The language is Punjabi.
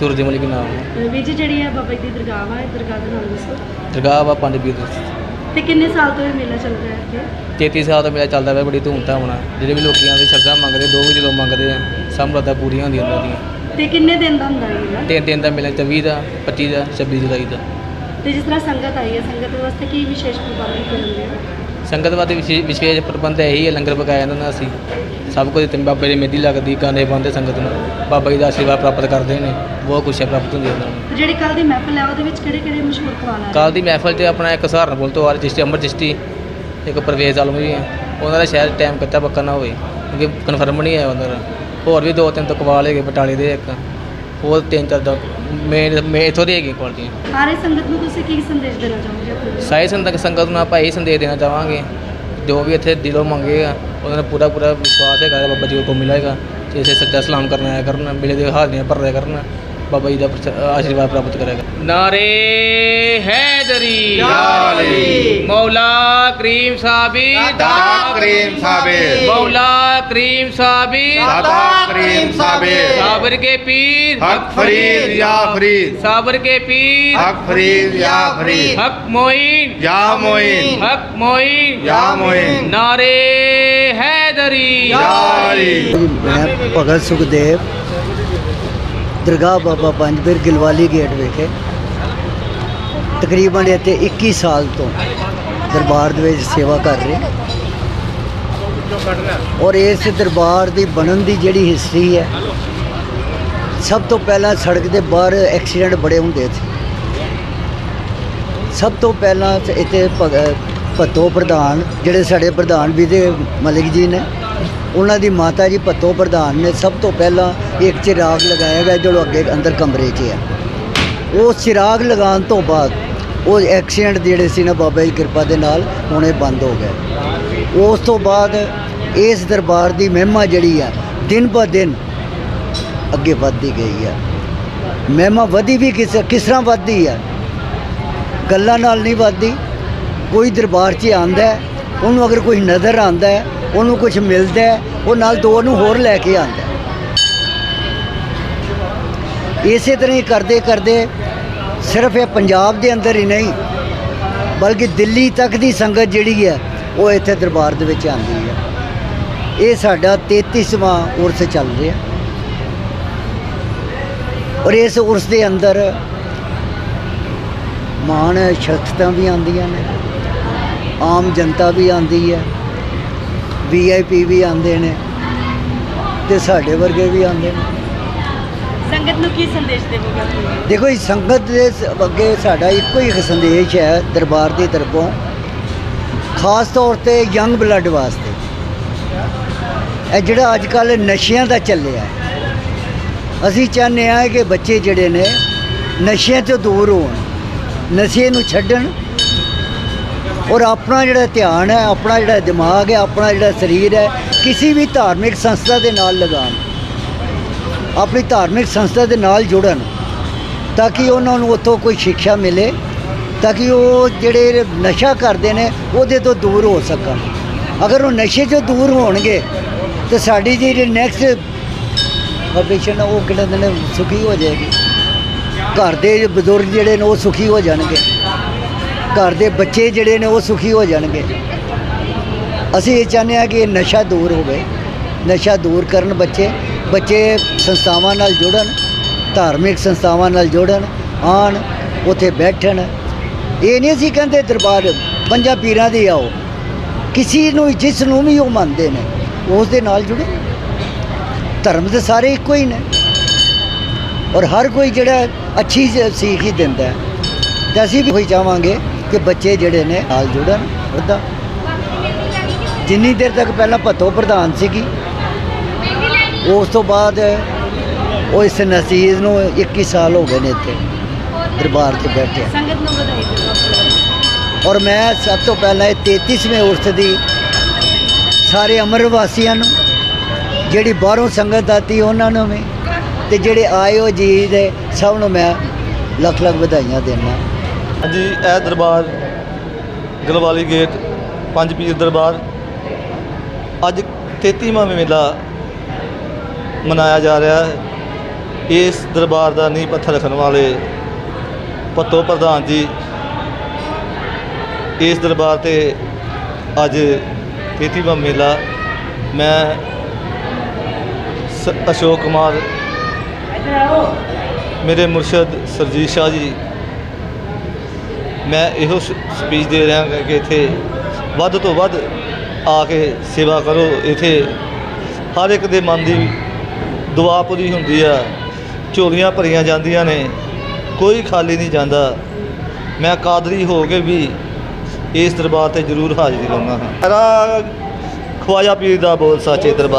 ਸੂਰਜਮਲੀ ਦੇ ਨਾਮ। ਹੈ। ਵੀਰ ਜੀ ਜਿਹੜੀ ਹੈ ਬਾਬਾ ਜੀ ਦੀ ਦਰਗਾਹ ਇਹ ਦਰਗਾਹ ਦਾ ਨਾਮ ਦੱਸੋ। ਦਰਗਾਹ ਵਾ ਪੰਜ ਪੀਰ ਤੇ ਕਿੰਨੇ ਸਾਲ ਤੋਂ ਇਹ ਮੇਲਾ ਚੱਲ ਰਿਹਾ ਹੈ ਇੱਥੇ? 33 ਸਾਲ ਤੋਂ ਮੇਰਾ ਚੱਲਦਾ ਪਿਆ ਬੜੀ ਧੂਮਧਾਮ ਨਾਲ। ਜਿਹੜੇ ਵੀ ਲੋਕੀ ਆਉਂਦੇ ਸ਼ਰਧਾ ਮੰਗਦੇ ਦੋ ਵੀ ਜਦੋਂ ਮੰਗਦੇ ਆ ਸਭ ਮੁਰਾਦਾਂ ਪੂਰੀਆਂ ਹੁੰਦੀਆਂ ਉਹਨਾਂ ਦੀਆਂ। ਤੇ ਕਿੰਨੇ ਦਿਨ ਦਾ ਹੁੰਦਾ ਇਹ ਮੇਲਾ? ਤਿੰਨ ਦਿਨ ਦਾ ਮੇਲਾ 24 ਦਾ 25 ਦਾ 26 ਜੁਲਾਈ ਦਾ। ਤੇ ਜਿਸ ਤਰ੍ਹਾਂ ਸੰਗਤ ਆਈ ਹੈ ਸੰਗਤ ਵਾਸਤੇ ਕੀ ਵਿਸ਼ੇਸ਼ ਪ੍ਰਬੰਧ ਕਰਦੇ ਹੋ ਸੰਗਤ ਵਾਸਤੇ ਵਿਸ਼ੇ- ਵਿਸ਼ੇਸ਼ ਪ੍ਰਬੰਧ ਇਹੀ ਹੈ ਲੰਗਰ ਪਕਾਇਆ ਜਾਂਦਾ ਅਸੀਂ। ਸਭ ਕੁਝ ਤੇ ਬਾਬੇ ਦੀ ਮੇਦੀ ਲੱਗਦੀ ਗਾਣੇ ਪਾਉਂਦੇ ਸੰਗਤ ਨੂੰ। ਬਾਬਾ ਜੀ ਦਾ ਆਸ਼ੀਰਵਾਦ ਪ੍ਰਾਪਤ ਕਰਦੇ ਨੇ ਬਹੁਤ ਖੁਸ਼ੀਆਂ ਪ੍ਰਾਪਤ ਉਹਨਾਂ ਨੂੰ। ਤੇ ਜਿਹੜੀ ਕੱਲ ਦੀ ਮਹਿਫਲ ਹੈ ਉਹਦੇ ਵਿੱਚ ਕਿਹੜੇ ਕਿਹੜੇ ਮਸ਼ਹੂਰ ਆ? ਕੱਲ ਦੀ ਮਹਿਫਲ 'ਚ ਆਪਣਾ ਇੱਕ ਸਹਾਰਨਪੁਰ ਤੋਂ ਆ ਚਿਸ਼ਤੀ ਅੰਮ੍ਰਿਤ ਚਿਸ਼ਤੀ ਇੱਕ ਪ੍ਰਵੇਸ਼ ਆਲਮ ਵੀ ਹੈ ਉਹਨਾਂ ਦਾ ਸ਼ਾਇਦ ਟਾਈਮ ਕੱਚਾ ਪੱਕਾ ਨਾ ਹੋਵੇ ਕਿਉਂਕਿ ਕਨਫਰਮ ਨਹੀਂ ਹੈ ਉਹਨਾਂ ਦਾ। ਹੋਰ ਵੀ ਦੋ ਤਿੰਨ ਤੋਂ ਕਵਾਲ ਹੈਗੇ ਬਟਾਲੇ ਦੇ ਇੱਕ। ਹੋਰ ਤਿੰਨ ਚਾਰ ਦਾ ਮੇਨ ਮੇ ਇਥੋਂ ਦੀ ਹੈਗੀ ਕੁਆਲਿਟੀਆਂ ਸਾਰੇ ਸੰਗਤ ਨੂੰ ਤੁਸੀਂ ਕੀ ਸੰਦੇਸ਼ ਦੇਣਾ ਚਾਹੋਗੇ? ਸਾਈ ਸੰਗਤ ਸੰਗਤ ਨੂੰ ਆਪਾਂ ਇਹੀ ਸੰਦੇਸ਼ ਦੇਣਾ ਚਾਹਾਂਗੇ ਜੋ ਵੀ ਇੱਥੇ ਦਿਲੋਂ ਮੰਗੇਗਾ ਉਹਨਾਂ ਨੂੰ ਪੂਰਾ ਪੂਰਾ ਵਿਸ਼ਵਾਸ ਹੈਗਾ, ਬਾਬਾ ਜੀ ਕੋਲ ਮਿਲੇਗਾ ਤੇ ਇਸੇ ਸੱਚਾ ਸਲਾਮ ਕਰਨ ਆਇਆ ਕਰਨ ਮਿਲੇ ਦੇ ਹਾਜ਼ਰੀਆਂ ਭਰ ਕਰਨ। बाबा जी का आशीर्वाद प्राप्त करेगा। नारे हैदरी। मौला करीम साबित करीम मौला करीम साबित करीम साबित साबर के पीर। हक फरीद या फरीद। साबर के पीर। हक फरीद या फरीद। हक मोइन। या मोइन। हक मोइन। या मोइन। नारे हैदरी। भगत सुखदेव ਦਰਗਾਹ ਬਾਬਾ ਪੰਜ ਪੰਜਬੀਰ ਗਿਲਵਾਲੀ ਗੇਟ ਵਿਖੇ ਤਕਰੀਬਨ ਇੱਥੇ 21 ਸਾਲ ਤੋਂ ਦਰਬਾਰ ਦੇ ਵਿੱਚ ਸੇਵਾ ਕਰ ਰਹੇ। ਔਰ ਇਸ ਦਰਬਾਰ ਦੀ ਬਣਨ ਦੀ ਜਿਹੜੀ ਹਿਸਟਰੀ ਹੈ, ਸਭ ਤੋਂ ਪਹਿਲਾਂ ਸੜਕ ਦੇ ਬਾਹਰ ਐਕਸੀਡੈਂਟ ਬੜੇ ਹੁੰਦੇ ਸੀ। ਸਭ ਤੋਂ ਪਹਿਲਾਂ ਇੱਥੇ ਭਗ- ਭੱਤੋ ਪ੍ਰਧਾਨ, ਜਿਹੜੇ ਸਾਡੇ ਪ੍ਰਧਾਨ ਵੀ ਦੇ ਮਲਿਕ ਜੀ ਨੇ ਉਹਨਾਂ ਦੀ ਮਾਤਾ ਜੀ ਭੱਤੋ ਪ੍ਰਧਾਨ ਨੇ ਸਭ ਤੋਂ ਪਹਿਲਾਂ ਇੱਕ ਚਿਰਾਗ ਲਗਾਇਆ ਗਿਆ ਜਿਹੜਾ ਅੱਗੇ ਅੰਦਰ ਕਮਰੇ 'ਚ ਹੈ। ਉਹ ਚਿਰਾਗ ਲਗਾਉਣ ਤੋਂ ਬਾਅਦ ਉਹ ਐਕਸੀਡੈਂਟ ਜਿਹੜੇ ਸੀ ਨਾ ਬਾਬਾ ਜੀ ਕਿਰਪਾ ਦੇ ਨਾਲ ਹੁਣੇ ਬੰਦ ਹੋ ਗਏ ਉਸ ਤੋਂ ਬਾਅਦ ਇਸ ਦਰਬਾਰ ਦੀ ਮਹਿਮਾ ਜਿਹੜੀ ਆ ਦਿਨ ਬ ਦਿਨ ਅੱਗੇ ਵੱਧਦੀ ਗਈ ਆ। ਮਹਿਮਾ ਵਧੀ ਵੀ ਕਿਸ ਕਿਸ ਤਰ੍ਹਾਂ ਵੱਧਦੀ ਆ? ਗੱਲਾਂ ਨਾਲ ਨਹੀਂ ਵੱਧਦੀ। ਕੋਈ ਦਰਬਾਰ 'ਚ ਆਂਦਾ ਉਹਨੂੰ ਅਗਰ ਕੋਈ ਨਜ਼ਰ ਆਂਦਾ ਹੈ, ਉਹਨੂੰ ਕੁਝ ਮਿਲਦਾ ਉਹ ਨਾਲ ਦੋ ਨੂੰ ਹੋਰ ਲੈ ਕੇ ਆਂਦਾ ਹੈ। ਇਸੇ ਤਰ੍ਹਾਂ ਹੀ ਕਰਦੇ ਕਰਦੇ ਸਿਰਫ ਇਹ ਪੰਜਾਬ ਦੇ ਅੰਦਰ ਹੀ ਨਹੀਂ, ਬਲਕਿ ਦਿੱਲੀ ਤੱਕ ਦੀ ਸੰਗਤ ਜਿਹੜੀ ਹੈ, ਉਹ ਇੱਥੇ ਦਰਬਾਰ ਦੇ ਵਿੱਚ ਆਉਂਦੀ ਹੈ। ਇਹ ਸਾਡਾ 33ਵਾਂ ਉਰਸ ਚੱਲ ਰਿਹਾ ਔਰ ਇਸ ਉਰਸ ਦੇ ਅੰਦਰ ਮਾਣ ਸ਼ਖਸੀਅਤਾਂ ਵੀ ਆਉਂਦੀਆਂ ਨੇ, ਆਮ ਜਨਤਾ ਵੀ ਆਉਂਦੀ ਹੈ। ਵੀਆਈਪੀ ਵੀ ਆਉਂਦੇ ਨੇ ਤੇ ਸਾਡੇ ਵਰਗੇ ਵੀ ਆਉਂਦੇ ਨੇ। ਸੰਗਤ ਨੂੰ ਕੀ ਸੰਦੇਸ਼ ਦੇਵੋਗੇ? ਦੇਖੋ ਇਸ ਸੰਗਤ ਦੇ ਸ- ਅੱਗੇ ਸਾਡਾ ਇੱਕੋ ਹੀ ਸੰਦੇਸ਼ ਹੈ ਦਰਬਾਰ ਦੀ ਤਰਫੋਂ ਖਾਸ ਤੌਰ ਤੇ ਯੰਗ ਬਲੱਡ ਵਾਸਤੇ। ਇਹ ਜਿਹੜਾ ਅੱਜ ਕੱਲ ਨਸ਼ਿਆਂ ਦਾ ਚੱਲਿਆ ਹੈ, ਅਸੀਂ ਚਾਹੁੰਦੇ ਹਾਂ ਕਿ ਬੱਚੇ ਜਿਹੜੇ ਨੇ ਨਸ਼ਿਆਂ ਤੋਂ ਦੂਰ ਹੋਣ ਨਸ਼ੇ ਨੂੰ ਛੱਡਣ ਔਰ ਆਪਣਾ ਜਿਹੜਾ ਧਿਆਨ ਹੈ, ਆਪਣਾ ਜਿਹੜਾ ਦਿਮਾਗ ਹੈ, ਆਪਣਾ ਜਿਹੜਾ ਸਰੀਰ ਹੈ, ਕਿਸੇ ਵੀ ਧਾਰਮਿਕ ਸੰਸਥਾ ਦੇ ਨਾਲ ਲਗਾਉਣ। ਆਪਣੀ ਧਾਰਮਿਕ ਸੰਸਥਾ ਦੇ ਨਾਲ ਜੁੜਨ, ਤਾਂ ਕਿ ਉਹਨਾਂ ਨੂੰ ਉੱਥੋਂ ਕੋਈ ਸਿੱਖਿਆ ਮਿਲੇ, ਤਾਂ ਕਿ ਉਹ ਜਿਹੜੇ ਨਸ਼ਾ ਕਰਦੇ ਨੇ, ਉਹਦੇ ਤੋਂ ਦੂਰ ਹੋ ਸਕਣ। ਅਗਰ ਉਹ ਨਸ਼ੇ ਤੋਂ ਦੂਰ ਹੋਣਗੇ, ਤੇ ਸਾਡੀ ਜਿਹੜੀ ਨੈਕਸਟ ਪਬਲਿਸ਼ਨ ਉਹ ਕਿਹੜਾ ਦਿਨ ਸੁਖੀ ਹੋ ਜਾਏਗੀ। ਘਰ ਦੇ ਬਜ਼ੁਰਗ ਜਿਹੜੇ ਨੇ, ਉਹ ਸੁਖੀ ਹੋ ਜਾਣਗੇ। ਘਰ ਦੇ ਬੱਚੇ ਜਿਹੜੇ ਨੇ ਉਹ ਸੁਖੀ ਹੋ ਜਾਣਗੇ। ਅਸੀਂ ਇਹ ਚਾਹੁੰਦੇ ਹਾਂ ਕਿ ਇਹ ਨਸ਼ਾ ਦੂਰ ਹੋਵੇ। ਨਸ਼ਾ ਦੂਰ ਕਰਨ ਬੱਚੇ ਬੱਚੇ ਸੰਸਥਾਵਾਂ ਨਾਲ ਜੁੜਨ, ਧਾਰਮਿਕ ਸੰਸਥਾਵਾਂ ਨਾਲ ਜੁੜਨ ਆਣ ਉੱਥੇ ਬੈਠਣ। ਇਹ ਨਹੀਂ ਅਸੀਂ ਕਹਿੰਦੇ ਦਰਬਾਰ ਪੰਜਾਂ ਪੀਰਾਂ ਦੇ ਆਓ। ਕਿਸੇ ਨੂੰ, ਜਿਸ ਨੂੰ ਵੀ ਉਹ ਮੰਨਦੇ ਨੇ, ਉਸ ਦੇ ਨਾਲ ਜੁੜੇ। ਧਰਮ ਦੇ ਸਾਰੇ ਇੱਕੋ ਹੀ ਨੇ। ਔਰ ਹਰ ਕੋਈ ਜਿਹੜਾ ਅੱਛੀ ਸ- ਸੀਖ ਹੀ ਦਿੰਦਾ ਹੈ। ਤੇ ਅਸੀਂ ਵੀ ਉਹੀ ਚਾਹਾਂਗੇ ਕਿ ਬੱਚੇ ਜਿਹੜੇ ਨੇ ਨਾਲ ਜੁੜਨ ਉਹਦਾ ਜਿੰਨੀ ਦੇਰ ਤੱਕ ਪਹਿਲਾਂ ਭੱਤੋ ਪ੍ਰਧਾਨ ਸੀਗੀ ਉਸ ਤੋਂ ਬਾਅਦ ਉਹ ਇਸ ਨਸੀਜ਼ ਨੂੰ 21 ਸਾਲ ਹੋ ਗਏ ਨੇ ਇੱਥੇ ਦਰਬਾਰ 'ਚ ਬੈਠੇ। ਸੰਗਤ ਨੂੰ ਵਧਾਈ ਦਿਓ। ਔਰ ਮੈਂ ਸਭ ਤੋਂ ਪਹਿਲਾਂ ਇਹ 33ਵੇਂ ਉਰਸ ਦੀ ਸਾਰੇ ਅਮਰ ਵਾਸੀਆਂ ਨੂੰ ਜਿਹੜੀ ਬਾਹਰੋਂ ਸੰਗਤ ਆਤੀ ਉਹਨਾਂ ਨੂੰ ਵੀ ਤੇ ਜਿਹੜੇ ਆਏ ਹੋ ਜੀ ਦੇ ਸਭ ਨੂੰ ਮੈਂ ਲੱਖ ਲੱਖ ਵਧਾਈਆਂ ਦੇਣਾ ਹਾਂਜੀ, ਇਹ ਦਰਬਾਰ ਗਲਵਾਲੀ ਗੇਟ, ਪੰਜ ਪੀਰ ਦਰਬਾਰ। ਅੱਜ 33ਵਾਂ ਮੇਲਾ ਮਨਾਇਆ ਜਾ ਰਿਹਾ ਹੈ। ਇਸ ਦਰਬਾਰ ਦਾ ਨੀਂਹ ਪੱਥਰ ਰੱਖਣ ਵਾਲੇ ਪੱਤੋ ਪ੍ਰਧਾਨ ਜੀ ਇਸ ਦਰਬਾਰ ਤੇ ਅੱਜ 33ਵਾਂ ਮੇਲਾ। ਮੈਂ ਸ- ਅਸ਼ੋਕ ਕੁਮਾਰ, ਮੇਰੇ ਮੁਰਸ਼ਦ ਸਰਜੀਤ ਸ਼ਾਹ ਜੀ ਮੈਂ ਇਹੋ ਸਪੀਚ ਦੇ ਰਿਹਾ ਕਿ ਇੱਥੇ ਵੱਧ ਤੋਂ ਵੱਧ ਆ ਕੇ ਸੇਵਾ ਕਰੋ। ਇੱਥੇ ਹਰ ਇੱਕ ਦੇ ਮਨ ਦੀ ਦੁਆ ਪੂਰੀ ਹੁੰਦੀ ਆ। ਝੋਲੀਆਂ ਭਰੀਆਂ ਜਾਂਦੀਆਂ ਨੇ, ਕੋਈ ਖਾਲੀ ਨਹੀਂ ਜਾਂਦਾ। ਮੈਂ ਕਾਦਰੀ ਹੋ ਕੇ ਵੀ ਇਸ ਦਰਬਾਰ ਤੇ ਜ਼ਰੂਰ ਹਾਜ਼ਰੀ ਲਾਉਣਾ ਹਾਂ। ਮੇਰਾ ਖਵਾਜਾ ਪੀਰ ਦਾ ਬੋਲ ਸਾਚੇ ਦਰਬਾਰ